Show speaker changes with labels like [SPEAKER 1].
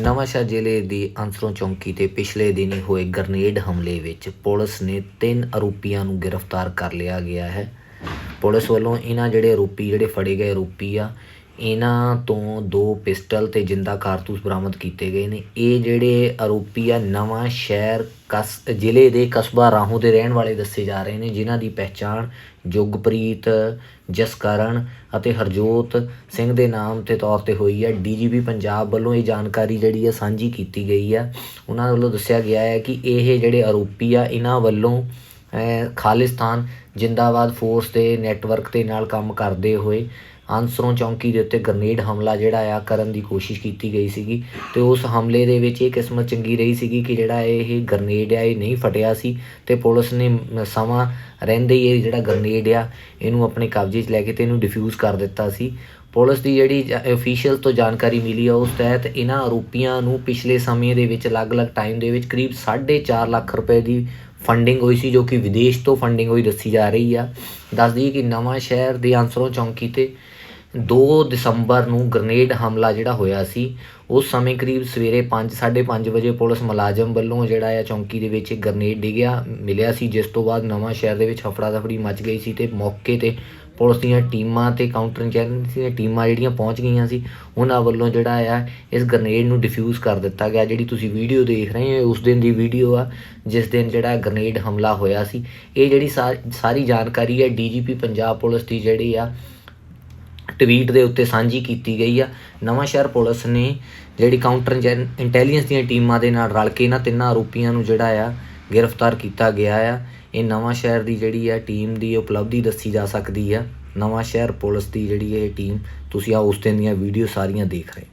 [SPEAKER 1] ਨਵਾਂਸ਼ਹਿਰ ਜ਼ਿਲ੍ਹੇ ਦੀ ਅੰਸਰੋਂ ਚੌਂਕੀ ਤੇ ਪਿਛਲੇ ਦਿਨੀ ਹੋਏ ਗ੍ਰਨੇਡ ਹਮਲੇ ਵਿੱਚ ਪੁਲਿਸ ਨੇ ਤਿੰਨ ਆਰੋਪੀਆਂ ਨੂੰ ਗ੍ਰਿਫਤਾਰ ਕਰ ਲਿਆ ਗਿਆ ਹੈ। ਪੁਲਿਸ ਵੱਲੋਂ ਇਹਨਾਂ ਜਿਹੜੇ ਆਰੋਪੀ, ਜਿਹੜੇ ਫੜੇ ਗਏ ਆਰੋਪੀ ਆ ਇਹਨਾਂ ਤੋਂ ਦੋ ਪਿਸਟਲ ਤੇ ਜਿੰਦਾ ਕਾਰਤੂਸ ਬਰਾਮਦ ਕੀਤੇ ਗਏ ਨੇ। ਇਹ ਜਿਹੜੇ ਆਰੋਪੀ ਆ, ਨਵਾਂ ਸ਼ਹਿਰ ਕਸ, ਜ਼ਿਲ੍ਹੇ ਦੇ ਕਸਬਾ ਰਾਹੋਂ ਦੇ ਰਹਿਣ ਵਾਲੇ ਦੱਸੇ ਜਾ ਰਹੇ ਨੇ, ਜਿਨ੍ਹਾਂ ਦੀ ਪਹਿਚਾਣ ਜੁਗਪ੍ਰੀਤ, ਜਸਕਰਨ ਅਤੇ ਹਰਜੋਤ ਸਿੰਘ ਦੇ ਨਾਮ ਤੇ ਤੌਰ ਤੇ ਹੋਈ ਹੈ ਡੀਜੀਪੀ ਪੰਜਾਬ ਵੱਲੋਂ ਇਹ ਜਾਣਕਾਰੀ ਜਿਹੜੀ ਹੈ ਸਾਂਝੀ ਕੀਤੀ ਗਈ ਆ। ਉਹਨਾਂ ਵੱਲੋਂ ਦੱਸਿਆ ਗਿਆ ਹੈ ਕਿ ਇਹ ਜਿਹੜੇ ਆਰੋਪੀ ਆ, ਇਹਨਾਂ ਵੱਲੋਂ ਖਾਲਿਸਤਾਨ ਜਿੰਦਾਬਾਦ ਫੋਰਸ ਦੇ ਨੈਟਵਰਕ ਦੇ ਨਾਲ ਕੰਮ ਕਰਦੇ ਹੋਏ ਆਂਸਰੋਂ ਚੌਂਕੀ ਦੇ ਉੱਤੇ ਗ੍ਰਨੇਡ ਹਮਲਾ ਜਿਹੜਾ ਆ ਕਰਨ ਦੀ ਕੋਸ਼ਿਸ਼ ਕੀਤੀ ਗਈ ਸੀਗੀ ਤੇ ਉਸ ਹਮਲੇ ਦੇ ਵਿੱਚ ਇਹ ਕਿਸਮਤ ਚੰਗੀ ਰਹੀ ਸੀਗੀ ਕਿ ਜਿਹੜਾ ਇਹ ਗ੍ਰਨੇਡ ਆ, ਇਹ ਨਹੀਂ ਫਟਿਆ ਸੀ ਤੇ ਪੁਲਿਸ ਨੇ ਸਮਾਂ ਰਹਿੰਦੇ ਹੀ ਇਹ ਜਿਹੜਾ ਗ੍ਰਨੇਡ ਆ, ਇਹਨੂੰ ਆਪਣੇ ਕਬਜ਼ੇ 'ਚ ਲੈ ਕੇ ਤੇ ਇਹਨੂੰ ਡਿਫਿਊਜ਼ ਕਰ ਦਿੱਤਾ ਸੀ। ਪੁਲਿਸ ਦੀ ਜਿਹੜੀ ਅਫੀਸ਼ੀਅਲ ਤੋਂ ਜਾਣਕਾਰੀ ਮਿਲੀ ਆ ਉਸ ਤਹਿਤ ਇਹਨਾਂ ਆਰੋਪੀਆਂ ਨੂੰ ਪਿਛਲੇ ਸਮੇਂ ਦੇ ਵਿੱਚ ਅਲੱਗ-ਅਲੱਗ ਟਾਈਮ ਦੇ ਵਿੱਚ ਕਰੀਬ 4.5 ਲੱਖ ਰੁਪਏ ਦੀ ਫੰਡਿੰਗ ਹੋਈ ਸੀ, ਜੋ ਕਿ ਵਿਦੇਸ਼ ਤੋਂ ਫੰਡਿੰਗ ਹੋਈ ਦੱਸੀ ਜਾ ਰਹੀ ਆ। ਦੱਸ ਦਈਏ ਕਿ ਨਵਾਂ ਸ਼ਹਿਰ ਦੇ ਅੰਸਰੋਂ ਚੌਂਕੀ ਤੇ 2 ਦਸੰਬਰ ਨੂੰ ਗ੍ਰਨੇਡ ਹਮਲਾ ਜਿਹੜਾ ਹੋਇਆ ਸੀ, ਉਸ ਸਮੇਂ ਕਰੀਬ ਸਵੇਰੇ 5 5:30 ਵਜੇ ਪੁਲਿਸ ਮੁਲਾਜ਼ਮ ਵੱਲੋਂ ਜਿਹੜਾ ਆ ਚੌਂਕੀ ਦੇ ਵਿੱਚ ਇੱਕ ਗ੍ਰਨੇਡ ਡਿੱਗਿਆ, ਮਿਲਿਆ ਸੀ, ਜਿਸ ਤੋਂ ਬਾਅਦ ਨਵਾਂ ਸ਼ਹਿਰ ਦੇ ਵਿੱਚ ਹਫੜਾ ਦਫੜੀ ਮਚ ਗਈ ਸੀ ਤੇ ਮੌਕੇ ਤੇ ਪੁਲਿਸ ਦੀਆਂ ਟੀਮਾਂ ਤੇ ਕਾਊਂਟਰ ਇੰਟੈਲੀਜੈਂਸ ਦੀਆਂ ਟੀਮਾਂ ਜਿਹੜੀਆਂ ਪਹੁੰਚ ਗਈਆਂ ਸੀ, ਉਹਨਾਂ ਵੱਲੋਂ ਜਿਹੜਾ ਆ ਇਸ ਗ੍ਰਨੇਡ ਨੂੰ ਡਿਫਿਊਜ਼ ਕਰ ਦਿੱਤਾ ਗਿਆ, ਜਿਹੜੀ ਤੁਸੀਂ ਵੀਡੀਓ ਦੇਖ ਰਹੇ ਹੋ ਉਸ ਦਿਨ ਦੀ ਵੀਡੀਓ ਆ, ਜਿਸ ਦਿਨ ਜਿਹੜਾ ਗ੍ਰਨੇਡ ਹਮਲਾ ਹੋਇਆ ਸੀ। ਇਹ ਜਿਹੜੀ ਸਾ- ਸਾਰੀ ਜਾਣਕਾਰੀ ਹੈ ਡੀਜੀਪੀ ਪੰਜਾਬ ਪੁਲਿਸ ਦੀ ਜਿਹੜੀ ਆ ਟਵੀਟ ਦੇ ਉੱਤੇ ਸਾਂਝੀ ਕੀਤੀ ਗਈ ਆ। ਨਵਾਂ ਸ਼ਹਿਰ ਪੁਲਿਸ ਨੇ ਜਿਹੜੀ ਕਾਊਂਟਰ ਇੰਟੈਲੀਜੈਂਸ ਦੀਆਂ ਟੀਮਾਂ ਦੇ ਨਾਲ ਰਲ ਕੇ ਇਹਨਾਂ ਤਿੰਨਾਂ ਆਰੋਪੀਆਂ ਨੂੰ ਜਿਹੜਾ ਆ, ਗ੍ਰਿਫਤਾਰ ਕੀਤਾ ਗਿਆ ਆ। ਇਹ ਨਵਾਂ ਸ਼ਹਿਰ ਦੀ ਜਿਹੜੀ ਆ ਟੀਮ ਦੀ ਉਪਲਬਧੀ ਦੱਸੀ ਜਾ ਸਕਦੀ ਆ। ਨਵਾਂ ਸ਼ਹਿਰ ਪੁਲਿਸ ਦੀ ਜਿਹੜੀ ਇਹ ਟੀਮ ਤੁਸੀਂ ਆ ਉਸ ਦਿਨ ਦੀਆਂ ਵੀਡੀਓ ਸਾਰੀਆਂ ਦੇਖ ਰਹੇ